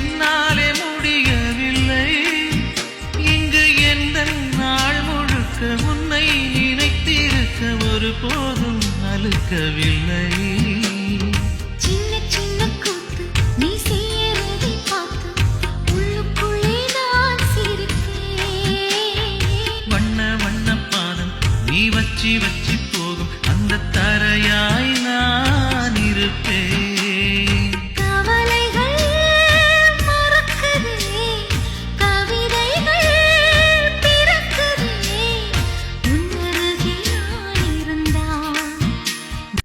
என்னாலே முடியவில்லை. இங்கு எந்த நாள் முழுக்க உன்னை நினைத்திருக்க ஒரு போதும் அழுக்கவில்லை. வச்சி வச்சி போகும் அந்த தரையா